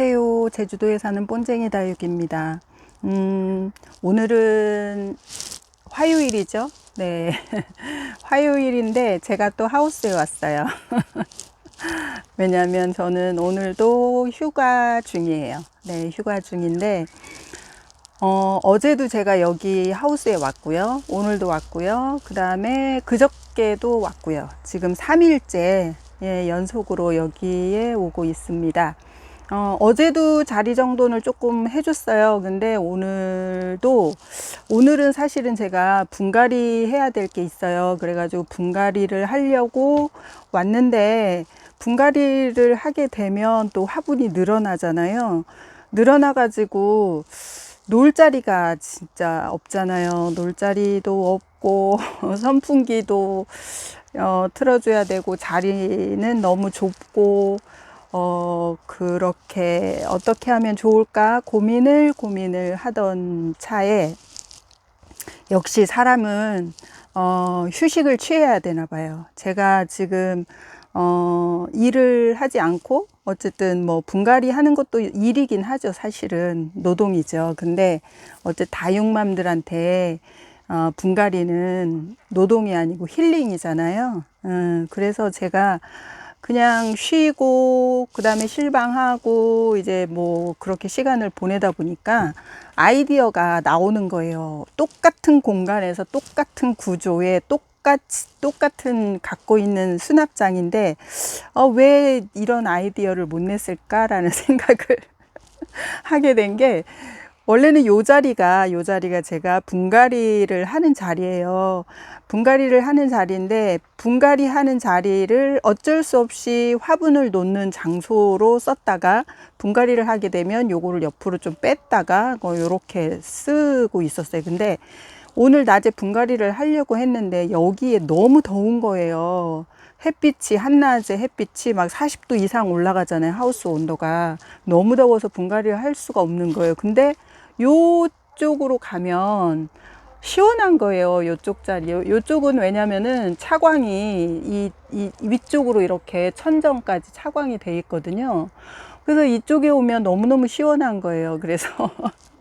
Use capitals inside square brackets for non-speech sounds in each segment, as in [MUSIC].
안녕하세요. 제주도에 사는 본쟁이 다육입니다. 음, 오늘은 화요일이죠. 네. [LAUGHS] 화요일인데 제가 또 하우스에 왔어요. [LAUGHS] 왜냐면 저는 오늘도 휴가 중이에요. 네, 휴가 중인데, 어, 어제도 제가 여기 하우스에 왔고요. 오늘도 왔고요. 그 다음에 그저께도 왔고요. 지금 3일째 예, 연속으로 여기에 오고 있습니다. 어, 어제도 자리 정돈을 조금 해줬어요. 근데 오늘도, 오늘은 사실은 제가 분갈이 해야 될 게 있어요. 그래가지고 분갈이를 하려고 왔는데, 분갈이를 하게 되면 또 화분이 늘어나잖아요. 늘어나가지고, 놀 자리가 진짜 없잖아요. 놀 자리도 없고, [LAUGHS] 선풍기도 어, 틀어줘야 되고, 자리는 너무 좁고, 어, 그렇게 어떻게 하면 좋을까 고민을 고민을 하던 차에 역시 사람은 어, 휴식을 취해야 되나 봐요. 제가 지금 어, 일을 하지 않고 어쨌든 뭐 분갈이 하는 것도 일이긴 하죠. 사실은 노동이죠. 근데 어쨌든 다육맘들한테 어, 분갈이는 노동이 아니고 힐링이잖아요. 음, 그래서 제가 그냥 쉬고 그다음에 실방하고 이제 뭐 그렇게 시간을 보내다 보니까 아이디어가 나오는 거예요. 똑같은 공간에서 똑같은 구조에 똑같이 똑같은 갖고 있는 수납장인데 어, 왜 이런 아이디어를 못 냈을까라는 [LAUGHS] 생각을 하게 된게 원래는 요 자리가 요 자리가 제가 분갈이를 하는 자리예요. 분갈이를 하는 자리인데 분갈이 하는 자리를 어쩔 수 없이 화분을 놓는 장소로 썼다가 분갈이를 하게 되면 요거를 옆으로 좀 뺐다가 뭐 요렇게 쓰고 있었어요. 근데 오늘 낮에 분갈이를 하려고 했는데 여기에 너무 더운 거예요. 햇빛이 한낮에 햇빛이 막 40도 이상 올라가잖아요. 하우스 온도가 너무 더워서 분갈이를 할 수가 없는 거예요. 근데 요쪽으로 가면 시원한 거예요. 요쪽 자리. 요, 요쪽은 왜냐면은 차광이 이, 이 위쪽으로 이렇게 천정까지 차광이 돼 있거든요. 그래서 이쪽에 오면 너무너무 시원한 거예요. 그래서 [LAUGHS]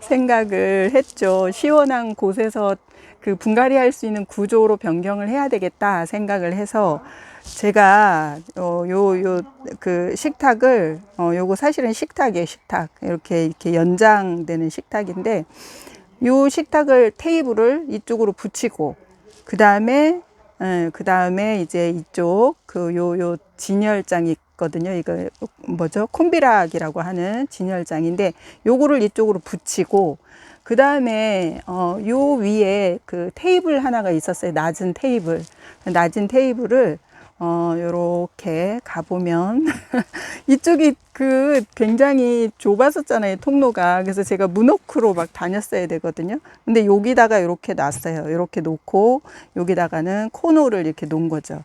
생각을 했죠. 시원한 곳에서 그 분갈이 할 수 있는 구조로 변경을 해야 되겠다 생각을 해서 제가 어, 요, 요, 그 식탁을, 어, 요거 사실은 식탁이에요, 식탁. 이렇게, 이렇게 연장되는 식탁인데, 요 식탁을 테이블을 이쪽으로 붙이고 그 다음에 그 다음에 이제 이쪽 그 요 요 진열장이 있 거든요. 이거 뭐죠? 콤비락이라고 하는 진열장인데 요거를 이쪽으로 붙이고 그 다음에 어 요 위에 그 테이블 하나가 있었어요. 낮은 테이블. 낮은 테이블을 어, 요렇게 가보면, [LAUGHS] 이쪽이 그 굉장히 좁았었잖아요, 통로가. 그래서 제가 문워크로 막 다녔어야 되거든요. 근데 여기다가 이렇게 놨어요. 이렇게 놓고, 여기다가는 코너를 이렇게 놓은 거죠.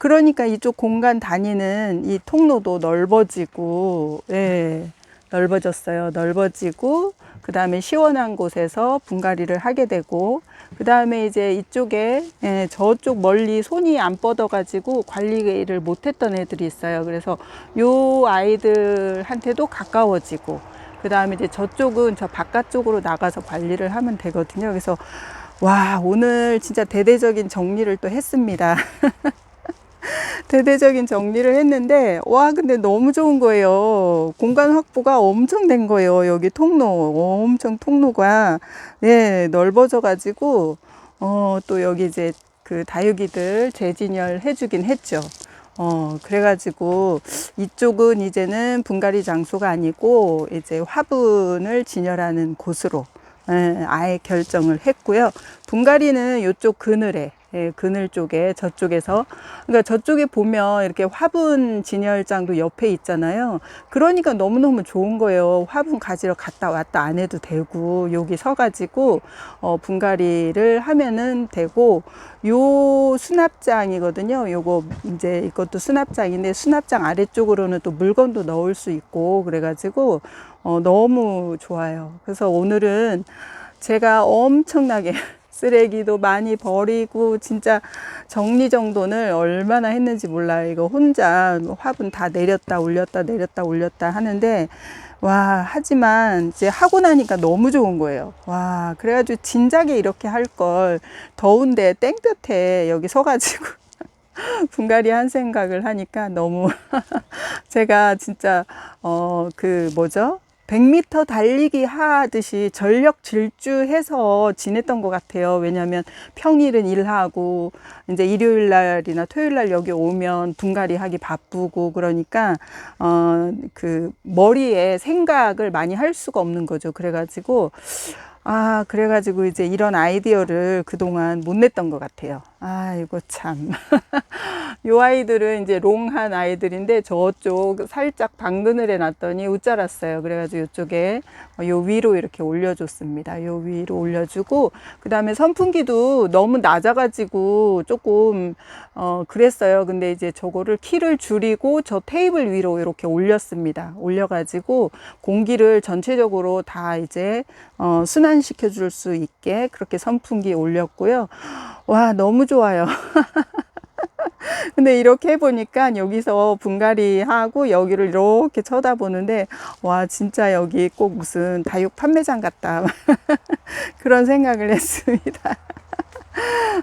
그러니까 이쪽 공간 다니는 이 통로도 넓어지고, 예, 넓어졌어요. 넓어지고, 그 다음에 시원한 곳에서 분갈이를 하게 되고, 그 다음에 이제 이쪽에 예, 저쪽 멀리 손이 안 뻗어가지고 관리를 못했던 애들이 있어요. 그래서 요 아이들한테도 가까워지고, 그 다음에 이제 저쪽은 저 바깥쪽으로 나가서 관리를 하면 되거든요. 그래서 와, 오늘 진짜 대대적인 정리를 또 했습니다. [LAUGHS] 대대적인 정리를 했는데 와 근데 너무 좋은 거예요. 공간 확보가 엄청 된 거예요 여기 통로. 엄청 통로가. 네 넓어져 가지고 어 또 여기 이제 그 다육이들 재진열 해주긴 했죠. 어 그래가지고 이쪽은 이제는 분갈이 장소가 아니고 이제 화분을 진열하는 곳으로 예, 아예 결정을 했고요. 분갈이는 이쪽 그늘에 예, 그늘 쪽에 저쪽에서 그러니까 저쪽에 보면 이렇게 화분 진열장도 옆에 있잖아요. 그러니까 너무너무 좋은 거예요. 화분 가지러 갔다 왔다 안 해도 되고 여기 서 가지고 어 분갈이를 하면은 되고 요 수납장이거든요. 요거 이제 이것도 수납장인데 수납장 아래쪽으로는 또 물건도 넣을 수 있고 그래 가지고 어 너무 좋아요. 그래서 오늘은 제가 엄청나게 [LAUGHS] 쓰레기도 많이 버리고 진짜 정리정돈을 얼마나 했는지 몰라요. 이거 혼자 화분 다 내렸다 올렸다 내렸다 올렸다 하는데 와 하지만 이제 하고 나니까 너무 좋은 거예요. 와 그래가지고 진작에 이렇게 할 걸 더운데 땡볕에 여기 서가지고 [LAUGHS] 분갈이 한 생각을 하니까 너무 [LAUGHS] 제가 진짜 어 그 뭐죠? 100m 달리기 하듯이 전력 질주해서 지냈던 것 같아요. 왜냐하면 평일은 일하고 이제 일요일 날이나 토요일 날 여기 오면 분갈이 하기 바쁘고 그러니까 어 그 머리에 생각을 많이 할 수가 없는 거죠. 그래가지고 아 그래가지고 이제 이런 아이디어를 그동안 못 냈던 것 같아요. 아이고 참. [LAUGHS] 요 아이들은 이제 롱한 아이들인데 저쪽 살짝 당근을 해놨더니 웃자랐어요. 그래가지고 이쪽에 요 위로 이렇게 올려줬습니다. 요 위로 올려주고 그 다음에 선풍기도 너무 낮아가지고 조금 어 그랬어요. 근데 이제 저거를 키를 줄이고 저 테이블 위로 이렇게 올렸습니다. 올려가지고 공기를 전체적으로 다 이제 어 순환시켜 줄 수 있게 그렇게 선풍기 올렸고요. 와 너무 좋아요. [LAUGHS] 근데 이렇게 해보니까 여기서 분갈이 하고 여기를 이렇게 쳐다보는데 와 진짜 여기 꼭 무슨 다육 판매장 같다 [LAUGHS] 그런 생각을 했습니다.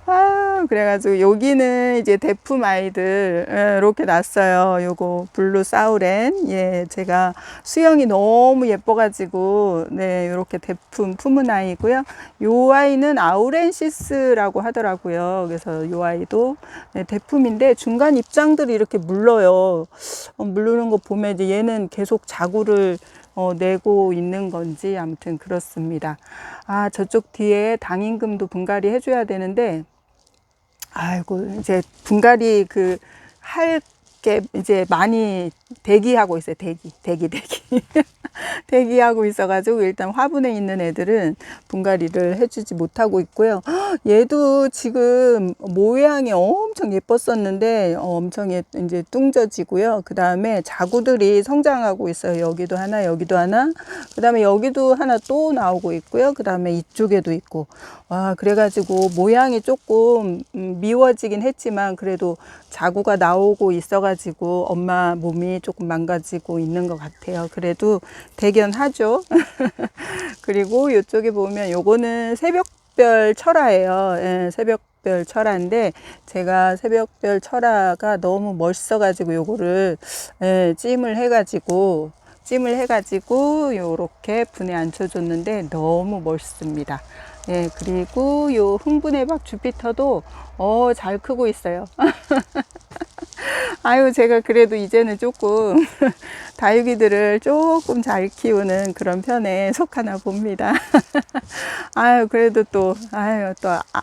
아, 그래가지고 여기는 이제 대품 아이들 예, 이렇게 났어요. 요거 블루 사우렌. 예, 제가 수영이 너무 예뻐가지고 네 이렇게 대품 품은 아이고요. 요 아이는 아우렌시스라고 하더라고요. 그래서 요 아이도 네, 대품인데 중간 입장들이 이렇게 물러요. 어, 물르는 거 보면 이제 얘는 계속 자구를 어, 내고 있는 건지 아무튼 그렇습니다. 아 저쪽 뒤에 당임금도 분갈이 해줘야 되는데 아이고 이제 분갈이 그 할 게 이제 많이 대기하고 있어요. 대기, 대기, 대기. [LAUGHS] 대기하고 있어가지고 일단 화분에 있는 애들은 분갈이를 해주지 못하고 있고요. [GASPS] 얘도 지금 모양이 엄청 예뻤었는데 엄청 예- 이제 뚱져지고요. 그 다음에 자구들이 성장하고 있어요. 여기도 하나, 여기도 하나. 그 다음에 여기도 하나 또 나오고 있고요. 그 다음에 이쪽에도 있고. 와, 그래가지고 모양이 조금 음, 미워지긴 했지만 그래도 자구가 나오고 있어가지고 엄마 몸이 조금 망가지고 있는 것 같아요. 그래도 대견하죠. [LAUGHS] 그리고 이쪽에 보면 요거는 새벽별 철화예요. 예, 새벽 별 철화인데 제가 새벽별 철화가 너무 멋있어가지고 요거를 예, 찜을 해가지고 찜을 해가지고 요렇게 분에 앉혀줬는데 너무 멋있습니다. 예, 그리고 요 흥분의 박 주피터도 어, 잘 크고 있어요. [LAUGHS] 아유, 제가 그래도 이제는 조금 [LAUGHS] 다육이들을 조금 잘 키우는 그런 편에 속하나 봅니다. [LAUGHS] 아유, 그래도 또, 아유, 또, 아,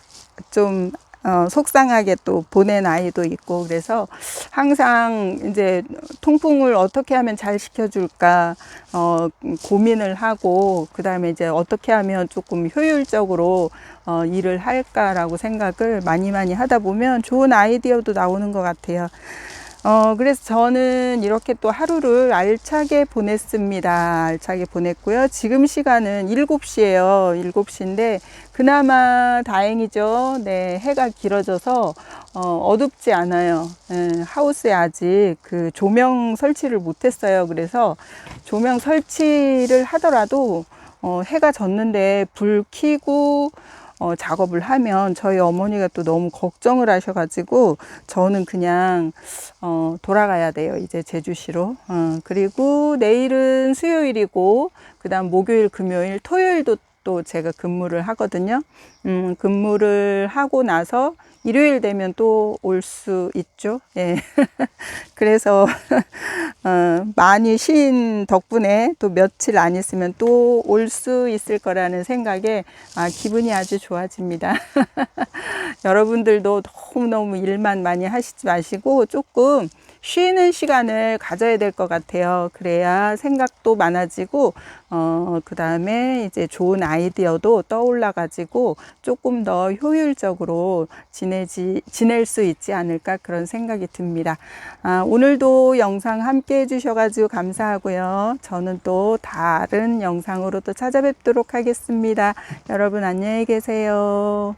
좀, 어, 속상하게 또 보낸 아이도 있고, 그래서 항상 이제 통풍을 어떻게 하면 잘 시켜줄까, 어, 고민을 하고, 그 다음에 이제 어떻게 하면 조금 효율적으로 어, 일을 할까라고 생각을 많이 많이 하다 보면 좋은 아이디어도 나오는 것 같아요. 어, 그래서 저는 이렇게 또 하루를 알차게 보냈습니다. 알차게 보냈고요. 지금 시간은 7시예요. 7시인데 그나마 다행이죠. 네, 해가 길어져서 어, 어둡지 않아요. 예, 하우스에 아직 그 조명 설치를 못 했어요. 그래서 조명 설치를 하더라도 어, 해가 졌는데 불 켜고 어, 작업을 하면 저희 어머니가 또 너무 걱정을 하셔가지고 저는 그냥 어, 돌아가야 돼요. 이제 제주시로. 어, 그리고 내일은 수요일이고 그다음 목요일, 금요일, 토요일도 또 제가 근무를 하거든요. 음, 근무를 하고 나서 일요일 되면 또 올 수 있죠. 예. [LAUGHS] 그래서 [LAUGHS] 어, 많이 쉰 덕분에 또 며칠 안 있으면 또 올 수 있을 거라는 생각에 아, 기분이 아주 좋아집니다. [LAUGHS] 여러분들도 너무너무 일만 많이 하시지 마시고 조금 쉬는 시간을 가져야 될 것 같아요. 그래야 생각도 많아지고, 어, 그 다음에 이제 좋은 아이디어도 떠올라가지고 조금 더 효율적으로 지내지, 지낼 수 있지 않을까 그런 생각이 듭니다. 아, 오늘도 영상 함께 해주셔가지고 감사하고요. 저는 또 다른 영상으로 또 찾아뵙도록 하겠습니다. 여러분 안녕히 계세요.